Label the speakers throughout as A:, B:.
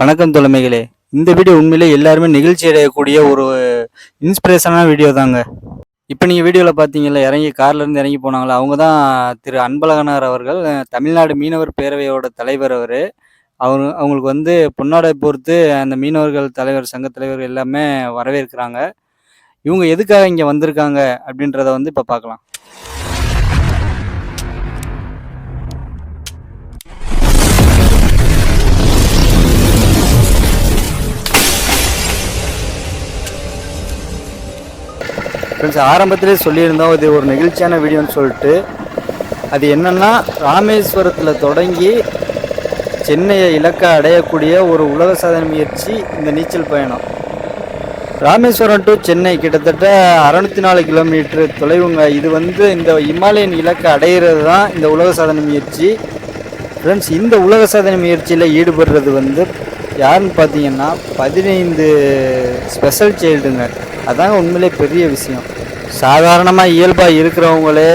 A: வணக்கம் தலைமைகளே இந்த வீடியோ உண்மையிலே எல்லாருமே நிகழ்ச்சி அடையக்கூடிய ஒரு இன்ஸ்பிரேஷனான வீடியோ தாங்க. இப்போ நீங்கள் வீடியோவில் பார்த்தீங்கல்ல இறங்கி கார்லேருந்து இறங்கி போனாங்களா அவங்க தான் திரு அன்பழகனார் அவர்கள் தமிழ்நாடு மீனவர் பேரவையோட தலைவர் அவர். அவர் அவங்களுக்கு வந்து பொன்னாடை பொறுத்து அந்த மீனவர்கள் தலைவர் சங்க தலைவர் எல்லாமே வரவேற்கிறாங்க. இவங்க எதுக்காக இங்கே வந்திருக்காங்க அப்படின்றத வந்து இப்போ பார்க்கலாம் ஃப்ரெண்ட்ஸ் ஆரம்பத்திலே சொல்லியிருந்தோம் இது ஒரு நெகிழ்ச்சியான வீடியோன்னு சொல்லிட்டு அது என்னன்னா ராமேஸ்வரத்தில் தொடங்கி சென்னையை இலக்கை அடையக்கூடிய ஒரு உலக சாதனை முயற்சி இந்த நீச்சல் பயணம். ராமேஸ்வரம் டு சென்னை கிட்டத்தட்ட அறநூற்றி நாலு கிலோமீட்டர் தொலைவுங்க. இது வந்து இந்த இமாலயன் இலக்கை அடையிறது தான் இந்த உலக சாதனை முயற்சி. ஃப்ரெண்ட்ஸ் இந்த உலக சாதனை முயற்சியில் ஈடுபடுறது வந்து யாருன்னு பார்த்தீங்கன்னா பதினைந்து ஸ்பெஷல் சைல்டுங்க அதாங்க உண்மையிலே பெரிய விஷயம். சாதாரணமாக இயல்பாக இருக்கிறவங்களே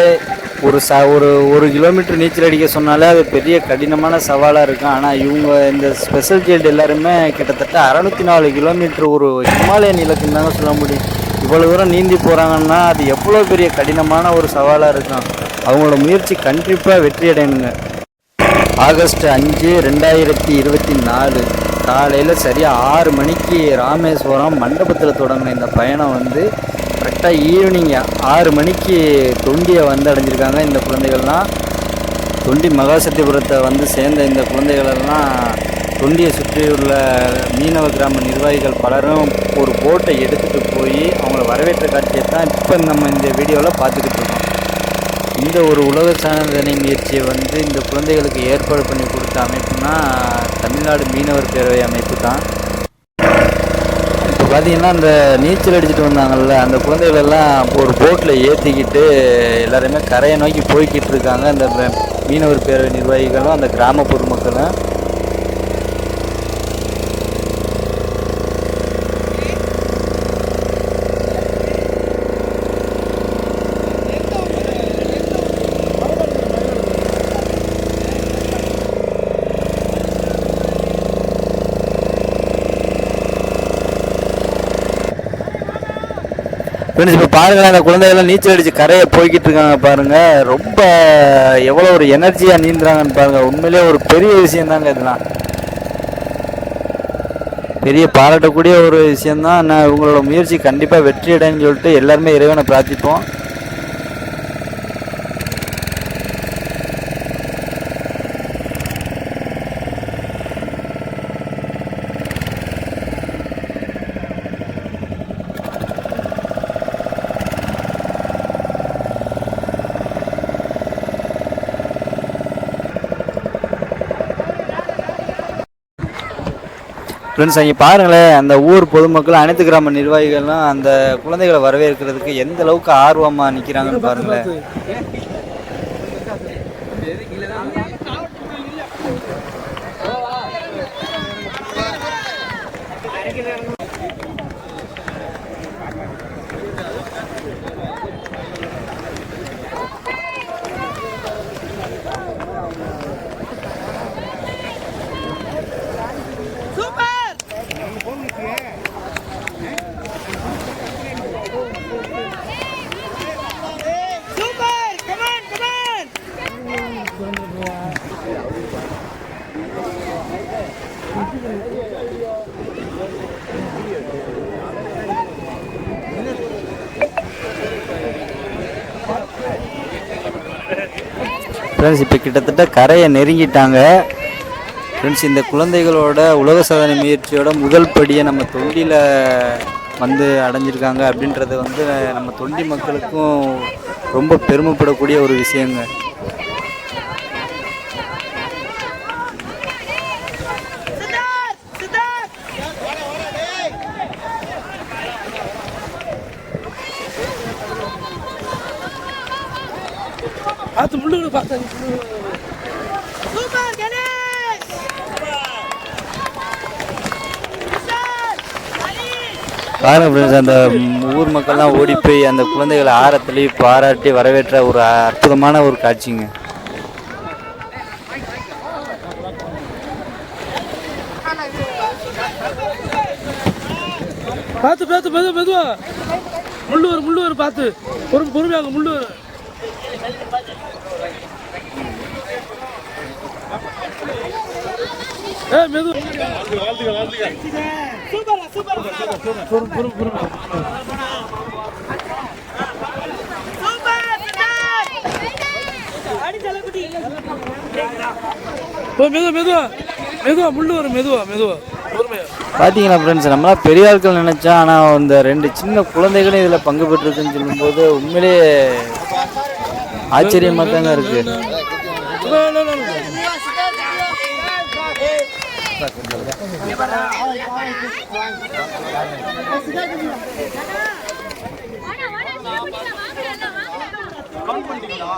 A: ஒரு ச ஒரு ஒரு கிலோமீட்டர் நீச்சல் அடிக்க சொன்னாலே அது பெரிய கடினமான சவாலாக இருக்கும். ஆனால் இவங்க இந்த ஸ்பெஷல் சைல்டு எல்லாருமே கிட்டத்தட்ட அறநூற்றி நாலு கிலோமீட்டர் ஒரு ஹிமாலயன் இலக்குன்னு தாங்க சொல்ல முடியும். இவ்வளோ தூரம் நீந்தி போகிறாங்கன்னா அது எவ்வளோ பெரிய கடினமான ஒரு சவாலாக இருக்கும். அவங்களோட முயற்சி கண்டிப்பாக வெற்றி அடையணுங்க ஆகஸ்ட் அஞ்சு ரெண்டாயிரத்தி இருபத்தி நாலு. காலையில் சரியாக ஆறு மணிக்கு ராமேஸ்வரம் மண்டபத்தில் தொடங்கின இந்த பயணம் வந்து கரெக்டாக ஈவினிங் ஆறு மணிக்கு தொண்டியை வந்து அடைஞ்சிருக்காங்க இந்த குழந்தைகள்லாம். தொண்டி மகாசத்திபுரத்தை வந்து சேர்ந்த இந்த குழந்தைகளெல்லாம் தொண்டியை சுற்றியுள்ள மீனவ கிராம நிர்வாகிகள் பலரும் ஒரு போட்டை எடுத்துகிட்டு போய் அவங்கள வரவேற்ற காட்சியை தான் இப்போ நம்ம இந்த வீடியோவில் பார்த்துக்கிட்டு இருக்கோம். இந்த ஒரு உலக சாதனை முயற்சியை வந்து இந்த குழந்தைகளுக்கு ஏற்பாடு பண்ணி கொடுத்த அமைப்புனா தமிழ்நாடு மீனவர் பேரவை அமைப்பு தான். இப்போ பார்த்தீங்கன்னா அந்த நீச்சல் அடிச்சுட்டு வந்தாங்கல்ல அந்த குழந்தைகள் எல்லாம் ஒரு போட்டில் ஏற்றிக்கிட்டு எல்லாருமே கரையை நோக்கி போய்கிட்டு இருக்காங்க. அந்த மீனவர் பேரவை நிர்வாகிகளும் அந்த கிராம பொதுமக்களும். ஃப்ரெண்ட்ஸ் இப்போ பாருங்களேன் அந்த குழந்தைகள்லாம் நீச்சல் அடித்து கரையை போய்கிட்டு இருக்காங்க பாருங்கள் ரொம்ப எவ்வளோ ஒரு எனர்ஜியாக நீந்துறாங்கன்னு பாருங்கள் உண்மையிலேயே ஒரு பெரிய விஷயம் தாங்க இதெல்லாம். பெரிய பாராட்டக்கூடிய ஒரு விஷயம்தான். நான் உங்களோட முயற்சி கண்டிப்பாக வெற்றி அடைன்னு சொல்லிட்டு எல்லாருமே இறைவனை பிரார்த்திப்போம். ஃப்ரெண்ட்ஸ் அங்கே பாருங்களேன் அந்த ஊர் பொதுமக்கள் அனைத்து கிராம நிர்வாகிகள்லாம் அந்த குழந்தைகளை வரவேற்கிறதுக்கு எந்த அளவுக்கு ஆர்வமாக நிற்கிறாங்கன்னு பாருங்களேன். ஃப்ரெண்ட்ஸ் இப்போ கிட்டத்தட்ட கரையை நெருங்கிட்டாங்க. ஃப்ரெண்ட்ஸ் இந்த குழந்தைகளோட உலக சாதனை முயற்சியோட முதல் படியை நம்ம தொண்டியில் வந்து அடைஞ்சிருக்காங்க அப்படின்றது வந்து நம்ம தொண்டி மக்களுக்கும் ரொம்ப பெருமைப்படக்கூடிய ஒரு விஷயங்க.
B: பார்த்து முள்ளு பார்த்தா!
C: Ali!
A: பாருங்க ஃப்ரெண்ட்ஸ் அந்த ஊர் மக்கள்லாம் ஓடி போய் அந்த குழந்தைகளை ஆரத்தள்ளி பாராட்டி வரவேற்ற ஒரு அற்புதமான ஒரு காட்சிங்க
B: பார்த்து பார்த்து மெதுவா மெதுவா முள்ளு வரும் முள்ளு வரும் பார்த்து பொறுமை பொறுமையாக முள்ளு வரும் ஏ மெது
C: சூப்பரா சூப்பரா
B: பொறுமை பொறுமை பொறுமை
C: சூப்பர் சித்தார்த் அடி செல்லக்குட்டி
B: ஓ மெதுவா மெதுவா மெதுவா முள்ளு வரும் மெதுவா மெதுவா பொறுமையா
A: பார்த்தீங்களா ஃப்ரெண்ட்ஸ் நம்மளாம் பெரிய ஆட்கள் நினச்சோம் ஆனால் இந்த ரெண்டு சின்ன குழந்தைகளும் இதில் பங்கு பெற்றிருக்குன்னு சொல்லும்போது உண்மையிலேயே ஆச்சரியமாக தாங்க இருக்குது
D: கவுண்ட் பண்ணிட்டீங்களா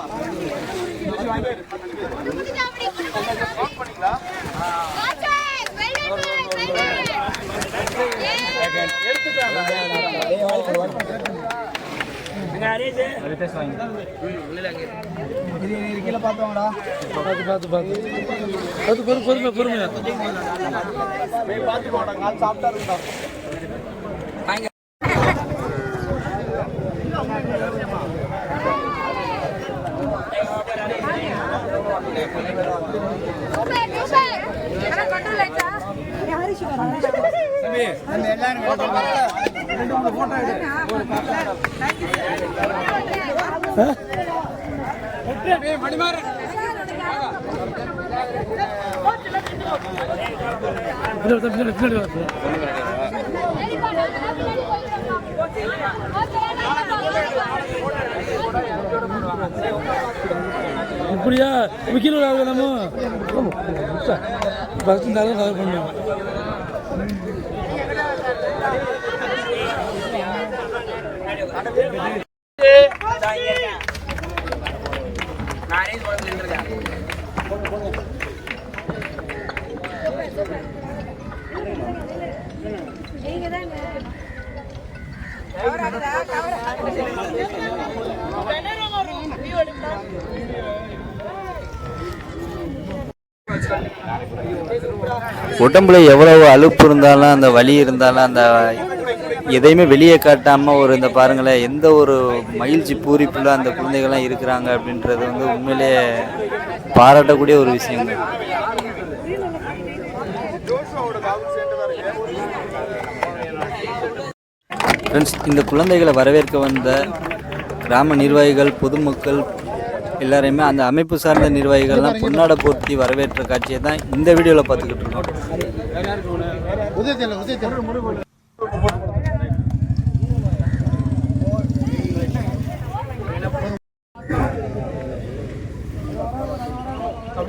D: கவுண்ட் பண்ணீங்களா வெல் டன் வெல் டன்
B: பார்த்து பார்த்து பார்த்து பார்த்து பொறு பொறுமை பொறுமையா
D: சூப்பர் சூப்பர்
B: இப்படியா? விக்கில நம்ம. பஸ் இருந்தாலும் கவர் பண்ணுவோம்
A: உடம்புல எவ்வளவு அலுப்பு இருந்தாலும் அந்த வலி இருந்தாலும் அந்த எதையுமே வெளியே காட்டாமல் ஒரு இந்த பாருங்களேன் எந்த ஒரு மகிழ்ச்சி பூரிப்புள்ள அந்த குழந்தைகள்லாம் இருக்கிறாங்க அப்படின்றது வந்து உண்மையிலேயே பாராட்டக்கூடிய ஒரு விஷயங்க. ஃப்ரெண்ட்ஸ் இந்த குழந்தைகளை வரவேற்க வந்த கிராம நிர்வாகிகள் பொதுமக்கள் எல்லாரையுமே அந்த அமைப்பு சார்ந்த நிர்வாகிகள்லாம் பொன்னாட போர்த்தி வரவேற்ற காட்சியை தான் இந்த வீடியோவில் பார்த்துக்கிட்டு இருக்கோம்.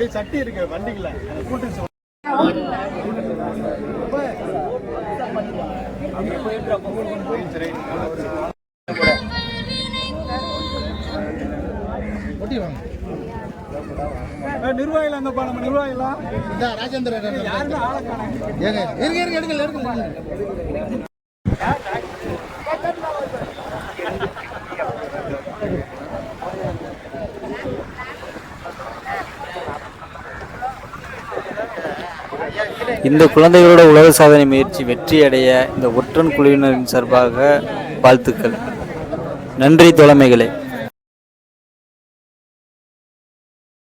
E: அப்படியே சட்டி இருக்கு வண்டிக்குள்ள. கூட்டு அங்கப்பா நம்ம நிர்வாகிகளா ராஜேந்திரன் யாருமே ஆளை காணோம். இருங்க இருங்க எடுக்கல எடுக்கல
A: இந்த குழந்தைகளோட உலக சாதனை முயற்சி வெற்றி அடைய இந்த ஒற்றன் குழுவினரின் சார்பாக வாழ்த்துக்கள். நன்றி தோழமைகளே.